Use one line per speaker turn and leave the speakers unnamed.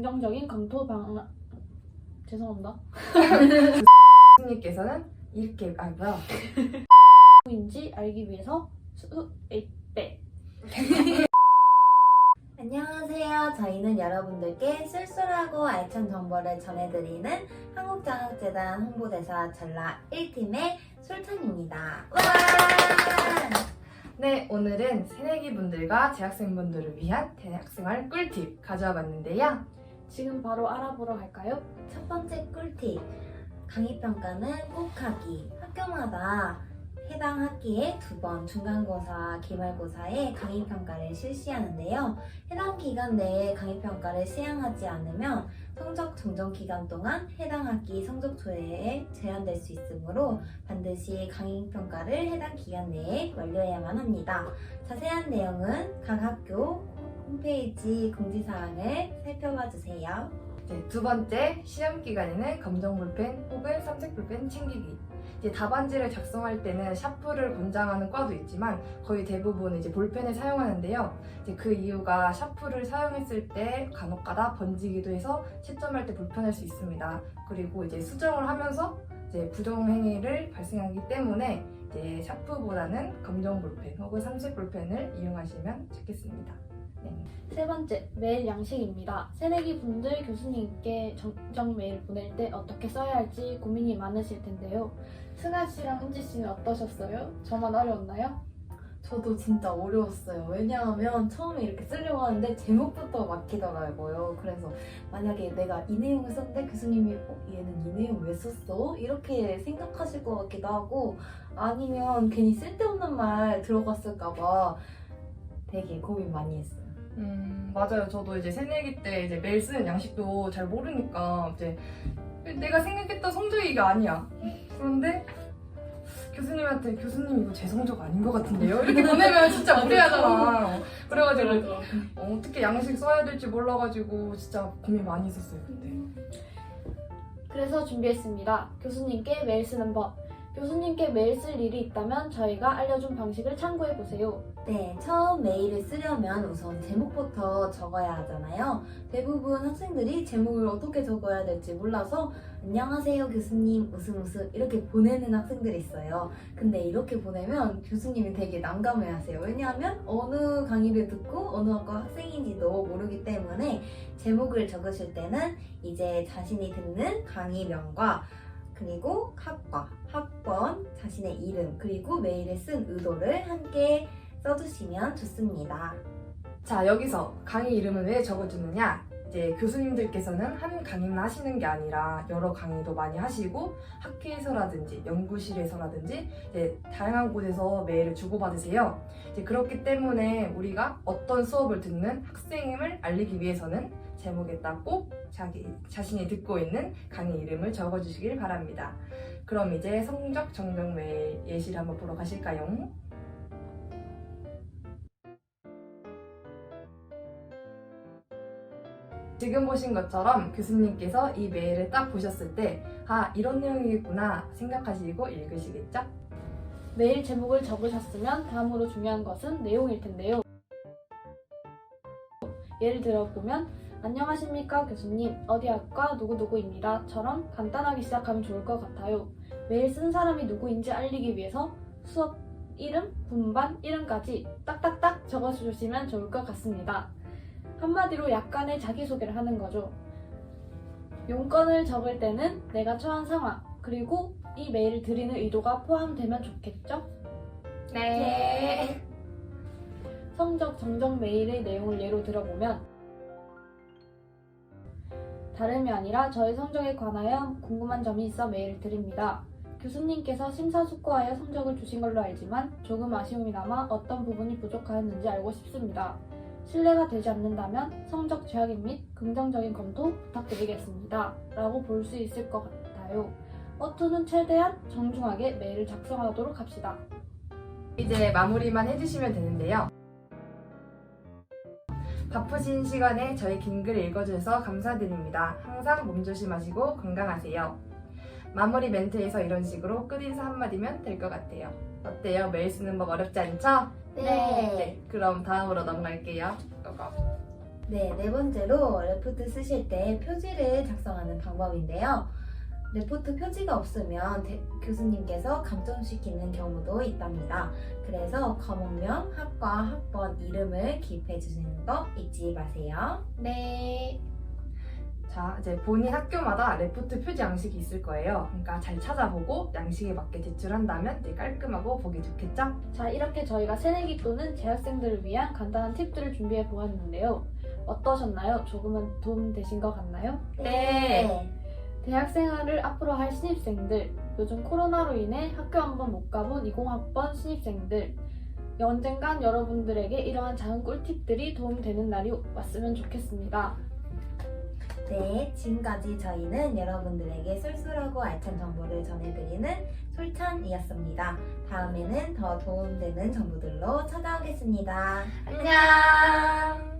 긍정적인 검토 방 죄송합니다.
교수님께서는 이렇게 아 뭐야
인지 알기 위해서 수, 에, 네.
안녕하세요. 저희는 여러분들께 쓸쓸하고 알찬 정보를 전해드리는 한국장학재단 홍보대사 전라 1팀의 솔찬입니다. 와!
네 오늘은 새내기 분들과 재학생 분들을 위한 대학생활 꿀팁 가져와 봤는데요
지금 바로 알아보러 갈까요?
첫 번째 꿀팁. 강의평가는 꼭 하기. 학교마다 해당 학기에 두 번 중간고사, 기말고사에 강의평가를 실시하는데요. 해당 기간 내에 강의평가를 수행하지 않으면 성적 정정 기간 동안 해당 학기 성적 조회에 제한될 수 있으므로 반드시 강의평가를 해당 기간 내에 완료해야만 합니다. 자세한 내용은 각 학교 홈페이지 공지사항을 살펴봐 주세요.
이제 두 번째 시험 기간에는 검정 볼펜 혹은 삼색 볼펜 챙기기. 이제 답안지를 작성할 때는 샤프를 권장하는 과도 있지만 거의 대부분 이제 볼펜을 사용하는데요. 이제 그 이유가 샤프를 사용했을 때 간혹가다 번지기도 해서 채점할 때 불편할 수 있습니다. 그리고 이제 수정을 하면서 이제 부정행위를 발생하기 때문에 이제 샤프보다는 검정 볼펜 혹은 삼색 볼펜을 이용하시면 좋겠습니다. 네.
세 번째, 메일 양식입니다. 새내기 분들 교수님께 정정 메일 보낼 때 어떻게 써야 할지 고민이 많으실 텐데요. 승아 씨랑 은지 씨는 어떠셨어요? 저만 어려웠나요?
저도 진짜 어려웠어요. 왜냐하면 처음에 이렇게 쓰려고 하는데 제목부터 막히더라고요. 그래서 만약에 내가 이 내용을 썼는데 교수님이 어, 얘는 이 내용 왜 썼어? 이렇게 생각하실 것 같기도 하고 아니면 괜히 쓸데없는 말 들어갔을까봐 되게 고민 많이 했어요.
음, 맞아요. 저도 이제 새내기 때 이제 메일 쓰는 양식도 잘 모르니까 이제 내가 생각했던 성적이 이게 아니야. 그런데 교수님한테 교수님 이거 제 성적 아닌 것 같은데요? 이렇게 보내면 진짜 무례하잖아. 그래가지고 어, 어떻게 양식 써야 될지 몰라가지고 진짜 고민 많이 했었어요 그때.
그래서 준비했습니다. 교수님께 메일 쓰는 법. 교수님께 메일 쓸 일이 있다면 저희가 알려준 방식을 참고해 보세요.
네, 처음 메일을 쓰려면 우선 제목부터 적어야 하잖아요. 대부분 학생들이 제목을 어떻게 적어야 될지 몰라서 안녕하세요 교수님 웃음 웃음 이렇게 보내는 학생들이 있어요. 근데 이렇게 보내면 교수님이 되게 난감해 하세요. 왜냐하면 어느 강의를 듣고 어느 학과 학생인지도 모르기 때문에 제목을 적으실 때는 이제 자신이 듣는 강의명과 그리고 학과, 학번, 자신의 이름, 그리고 메일에 쓴 의도를 함께 써주시면 좋습니다.
자 여기서 강의 이름은 왜 적어주느냐? 이제 교수님들께서는 한 강의만 하시는 게 아니라 여러 강의도 많이 하시고 학회에서라든지 연구실에서라든지 이제 다양한 곳에서 메일을 주고받으세요. 이제 그렇기 때문에 우리가 어떤 수업을 듣는 학생임을 알리기 위해서는 제목에다 꼭 자기 자신이 듣고 있는 강의 이름을 적어주시길 바랍니다. 그럼 이제 성적 정정 메일 예시를 한번 보러 가실까요? 지금 보신 것처럼 교수님께서 이 메일을 딱 보셨을 때, 아, 이런 내용이겠구나 생각하시고 읽으시겠죠?
메일 제목을 적으셨으면 다음으로 중요한 것은 내용일 텐데요. 예를 들어 보면 안녕하십니까 교수님 어디 학과 누구누구입니다처럼 간단하게 시작하면 좋을 것 같아요. 메일 쓴 사람이 누구인지 알리기 위해서 수업 이름, 분반, 이름까지 딱딱딱 적어주시면 좋을 것 같습니다. 한마디로 약간의 자기소개를 하는 거죠. 용건을 적을 때는 내가 처한 상황, 그리고 이 메일을 드리는 의도가 포함되면 좋겠죠?
네.
성적 정정 메일의 내용을 예로 들어보면 다름이 아니라 저의 성적에 관하여 궁금한 점이 있어 메일을 드립니다. 교수님께서 심사숙고하여 성적을 주신 걸로 알지만 조금 아쉬움이 남아 어떤 부분이 부족하였는지 알고 싶습니다. 신뢰가 되지 않는다면 성적 재확인 및 긍정적인 검토 부탁드리겠습니다. 라고 볼 수 있을 것 같아요. 어투는 최대한 정중하게 메일을 작성하도록 합시다.
이제 마무리만 해주시면 되는데요. 바쁘신 시간에 저희 긴 글 읽어주셔서 감사드립니다. 항상 몸 조심하시고 건강하세요. 마무리 멘트에서 이런 식으로 끝인사 한마디면 될 것 같아요. 어때요? 메일 쓰는 법 어렵지 않죠?
네.
네, 그럼 다음으로 넘어갈게요. 고고.
네, 네 번째로 레포트 쓰실 때 표지를 작성하는 방법인데요. 레포트 표지가 없으면 대- 교수님께서 감점시키는 경우도 있답니다. 그래서 검은면 학과 학번 이름을 기입해 주시는 거 잊지 마세요.
네.
자, 이제 본인 학교마다 레포트 표지 양식이 있을 거예요. 그러니까 잘 찾아보고 양식에 맞게 제출한다면 이제 깔끔하고 보기 좋겠죠?
자, 이렇게 저희가 새내기 또는 재학생들을 위한 간단한 팁들을 준비해 보았는데요. 어떠셨나요? 조금은 도움 되신 것 같나요?
네.
대학 생활을 앞으로 할 신입생들, 요즘 코로나로 인해 학교 한 번 못 가본 20학번 신입생들, 언젠간 여러분들에게 이러한 작은 꿀팁들이 도움되는 날이 왔으면 좋겠습니다.
네, 지금까지 저희는 여러분들에게 쏠쏠하고 알찬 정보를 전해드리는 솔찬이었습니다. 다음에는 더 도움되는 정보들로 찾아오겠습니다.
안녕!